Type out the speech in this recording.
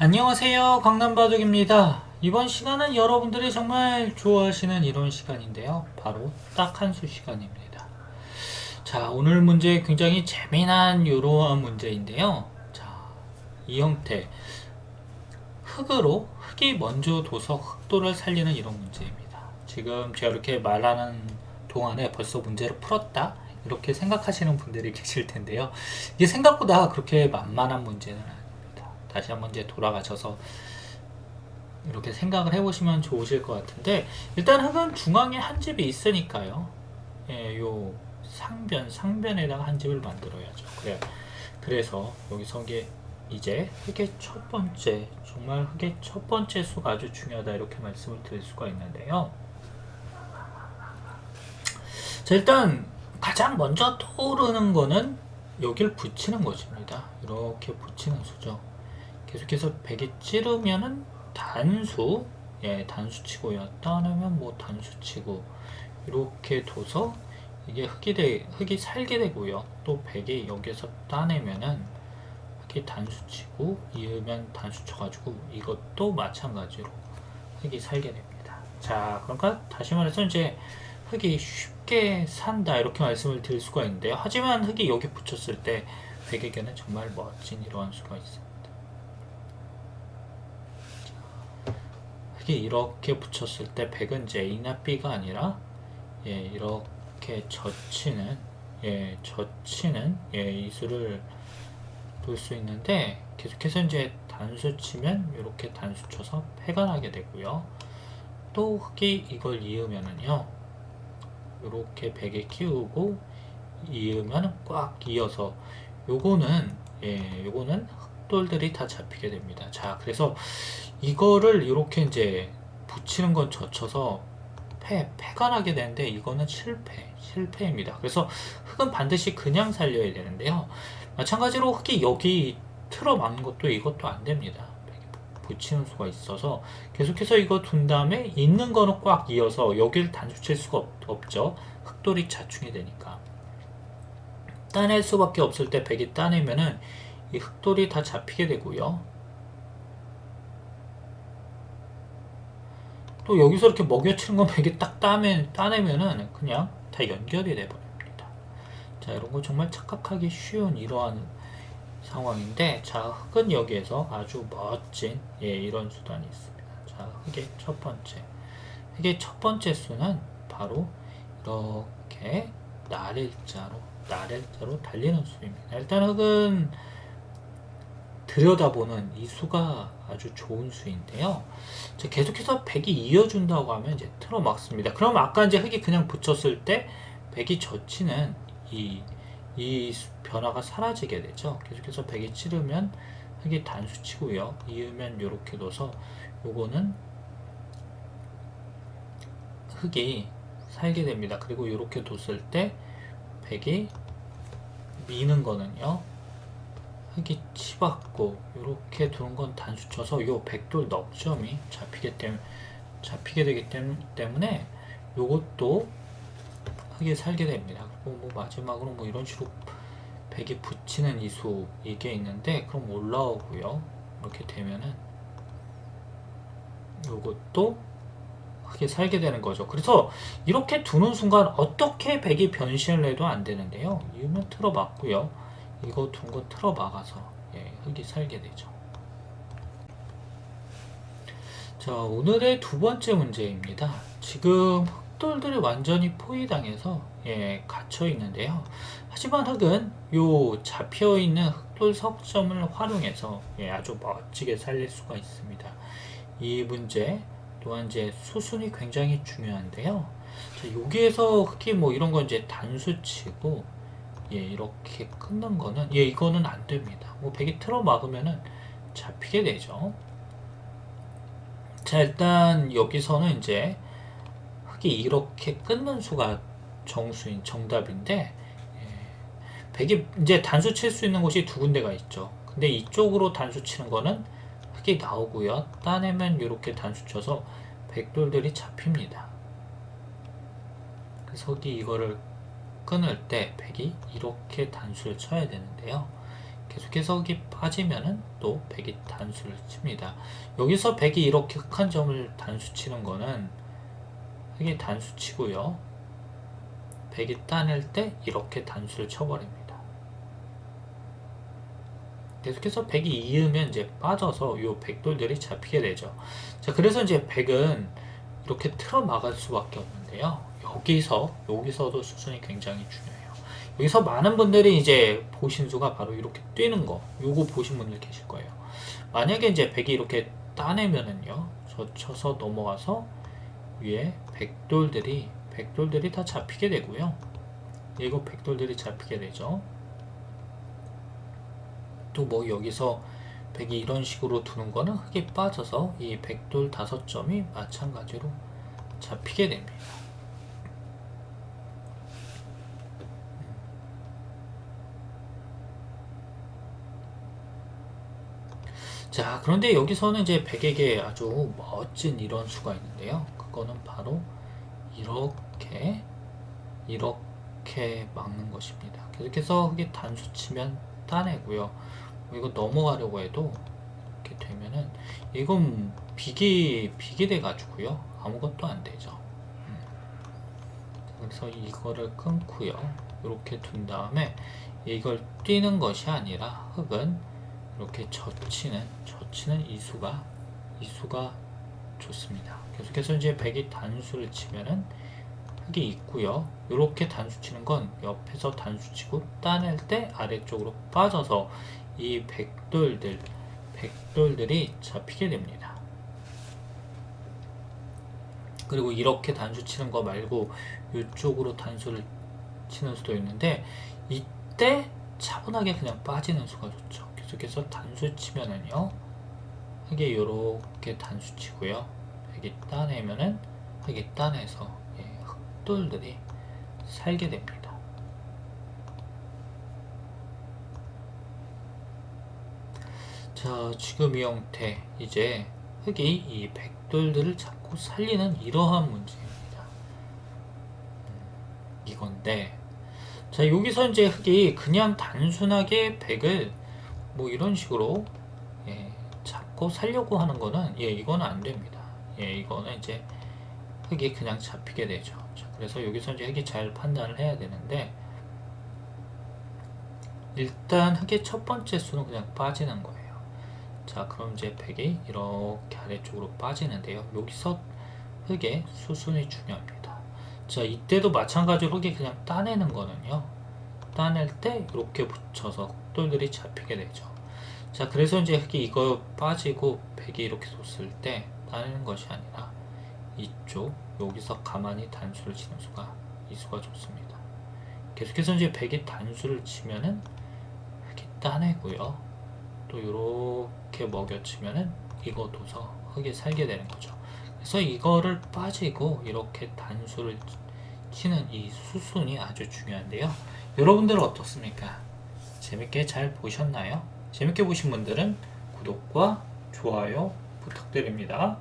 안녕하세요. 강남바둑입니다. 이번 시간은 여러분들이 정말 좋아하시는 이론 시간인데요. 바로 딱 한 수 시간입니다. 자, 오늘 문제 굉장히 재미난 이러한 문제인데요. 자, 이 형태. 흙으로 흙이 먼저 둬서 흙도를 살리는 이런 문제입니다. 지금 제가 이렇게 말하는 동안에 벌써 문제를 풀었다? 이렇게 생각하시는 분들이 계실 텐데요. 이게 생각보다 그렇게 만만한 문제는 아닙니다. 다시 한번 이제 돌아가셔서 이렇게 생각을 해보시면 좋으실 것 같은데 일단 흙은 중앙에 한 집이 있으니까요. 예, 요 상변 상변에다가 한 집을 만들어야죠. 그래 그래서 여기서 이게 이제 흙의 첫 번째 정말 흙의 첫 번째 수가 아주 중요하다 이렇게 말씀을 드릴 수가 있는데요. 자 일단 가장 먼저 떠오르는 거는 여길 붙이는 것입니다. 이렇게 붙이는 수죠. 계속해서 100이 찌르면은 단수, 예, 단수 치고요. 따내면 뭐 단수 치고, 이렇게 둬서 이게 흙이 돼, 흙이 살게 되고요. 또 100이 여기서 따내면은 흙이 단수 치고, 이으면 단수 쳐 가지고, 이것도 마찬가지로 흙이 살게 됩니다. 자, 그러니까 다시 말해서 이제 흙이 쉽게 산다, 이렇게 말씀을 드릴 수가 있는데요. 하지만 흙이 여기 붙였을 때 100에게는 정말 멋진 이러한 수가 있습니다. 흙이 이렇게 붙였을 때 100은 이제 A나 B가 아니라 예, 이렇게 젖히는 예, 젖히는 예, 이 수를 볼 수 있는데 계속해서 이제 단수 치면 이렇게 단수 쳐서 패가 나게 되고요. 또 흙이 이걸 이으면은요. 이렇게 100에 끼우고 이으면 꽉 이어서 요거는 예, 요거는 흑돌들이 다 잡히게 됩니다. 자, 그래서 이거를 이렇게 이제 붙이는 건 젖혀서 패, 패가 나게 되는데 이거는 실패, 실패입니다. 그래서 흙은 반드시 그냥 살려야 되는데요. 마찬가지로 흙이 여기 틀어막는 것도 이것도 안 됩니다. 붙이는 수가 있어서 계속해서 이거 둔 다음에 있는 거는 꽉 이어서 여기를 단수칠 수가 없, 죠 흙돌이 자충이 되니까. 따낼 수밖에 없을 때 백이 따내면은 이 흙돌이 다 잡히게 되고요. 또 여기서 이렇게 먹여치는 건 백이 딱 따면, 따내면은 그냥 다 연결이 돼버립니다. 자, 이런 거 정말 착각하기 쉬운 이러한 상황인데, 자, 흙은 여기에서 아주 멋진, 예, 이런 수단이 있습니다. 자, 흙의 첫 번째. 흙의 첫 번째 수는 바로 이렇게 나를자로, 나를자로 달리는 수입니다. 일단 흙은 들여다보는 이 수가 아주 좋은 수인데요. 계속해서 100이 이어준다고 하면 이제 틀어막습니다. 그럼 아까 이제 흙이 그냥 붙였을 때 100이 젖히는 이, 이 변화가 사라지게 되죠. 계속해서 100이 치르면 흙이 단수 치고요. 이으면 이렇게 둬서 요거는 흙이 살게 됩니다. 그리고 이렇게 뒀을 때 100이 미는 거는요. 흙이 치받고 이렇게 두는 건 단수 쳐서 요 백돌 넉점이 잡히게 때 잡히게 되기 때문에 요것도 흙이 살게 됩니다. 그리고 뭐 마지막으로 뭐 이런 식으로 백이 붙이는 이수 이게 있는데 그럼 올라오고요. 이렇게 되면은 요것도 흙이 살게 되는 거죠. 그래서 이렇게 두는 순간 어떻게 백이 변신을 해도 안 되는데요. 이유는 틀어봤고요. 이거 둔 거 틀어 막아서 예, 흙이 살게 되죠. 자, 오늘의 두 번째 문제입니다. 지금 흙돌들이 완전히 포위당해서 예, 갇혀 있는데요. 하지만 흙은 요 잡혀 있는 흙돌 석점을 활용해서 예, 아주 멋지게 살릴 수가 있습니다. 이 문제 또한 이제 수순이 굉장히 중요한데요. 자, 여기에서 흙이 뭐 이런 건 이제 단수치고 예, 이렇게 끊는 거는 예, 이거는 안 됩니다. 뭐 백이 틀어 막으면은 잡히게 되죠. 자, 일단 여기서는 이제 흙이 이렇게 끊는 수가 정수인 정답인데 예, 백이 이제 단수 칠 수 있는 곳이 두 군데가 있죠. 근데 이쪽으로 단수 치는 거는 흙이 나오고요. 따내면 이렇게 단수 쳐서 백돌들이 잡힙니다. 그래서 흙이 이거를 끊을 때 백이 이렇게 단수를 쳐야 되는데요. 계속해서 흑이 빠지면은 또 백이 단수를 칩니다. 여기서 백이 이렇게 흑한 점을 단수 치는 거는 흑이 단수 치고요. 백이 따낼 때 이렇게 단수를 쳐버립니다. 계속해서 백이 이으면 이제 빠져서 요 백돌들이 잡히게 되죠. 자, 그래서 이제 백은 이렇게 틀어 막을 수밖에 없는데요. 여기서, 여기서도 수순이 굉장히 중요해요. 여기서 많은 분들이 이제 보신 수가 바로 이렇게 뛰는 거, 요거 보신 분들 계실 거예요. 만약에 이제 백이 이렇게 따내면은요, 저 쳐서 넘어가서 위에 백돌들이, 백돌들이 다 잡히게 되고요. 이거 백돌들이 잡히게 되죠. 또 뭐 여기서 백이 이런 식으로 두는 거는 흙이 빠져서 이 백돌 다섯 점이 마찬가지로 잡히게 됩니다. 자, 그런데 여기서는 이제 백에게 아주 멋진 이런 수가 있는데요. 그거는 바로 이렇게, 이렇게 막는 것입니다. 계속해서 흙이 단수 치면 따내고요. 뭐 이거 넘어가려고 해도 이렇게 되면은 이건 비기 비게 돼 가지고요 아무것도 안 되죠 음. 그래서 이거를 끊고요 이렇게 둔 다음에 이걸 뛰는 것이 아니라 흙은 이렇게 젖히는 젖히는 이수가 이수가 좋습니다 계속해서 이제 백이 단수를 치면은 흙이 있고요 이렇게 단수 치는 건 옆에서 단수 치고 따낼 때 아래쪽으로 빠져서 이 백돌들, 백돌들이 잡히게 됩니다. 그리고 이렇게 단수 치는 거 말고 이쪽으로 단수를 치는 수도 있는데 이때 차분하게 그냥 빠지는 수가 좋죠. 계속해서 단수 치면은요. 흙이 이렇게 단수 치고요. 여기 따내면은 흙이 따내서 예, 흙돌들이 살게 됩니다. 자, 지금 이 형태 이제 흙이 이 백돌들을 자꾸 살리는 이러한 문제입니다. 음, 이건데 자 여기서 이제 흙이 그냥 단순하게 백을 뭐 이런 식으로 예, 잡고 살려고 하는 거는 예 이거는 안 됩니다. 예 이거는 이제 흙이 그냥 잡히게 되죠. 자, 그래서 여기서 이제 흙이 잘 판단을 해야 되는데 일단 흙의 첫 번째 수는 그냥 빠지는 거예요. 자 그럼 이제 백이 이렇게 아래쪽으로 빠지는데요 여기서 흙의 수순이 중요합니다 자 이때도 마찬가지로 흙이 그냥 따내는 거는요 따낼 때 이렇게 붙여서 흙돌들이 잡히게 되죠. 자 그래서 이제 흙이 이거 빠지고 백이 이렇게 뒀을 때 따내는 것이 아니라 이쪽 여기서 가만히 단수를 치는 수가 이 수가 좋습니다. 계속해서 이제 백이 단수를 치면은 흙이 따내고요. 또 이렇게 먹여치면은 이거 둬서 흙에 살게 되는 거죠. 그래서 이거를 빠지고 이렇게 단수를 치는 이 수순이 아주 중요한데요. 여러분들은 어떻습니까? 재밌게 잘 보셨나요? 재밌게 보신 분들은 구독과 좋아요 부탁드립니다.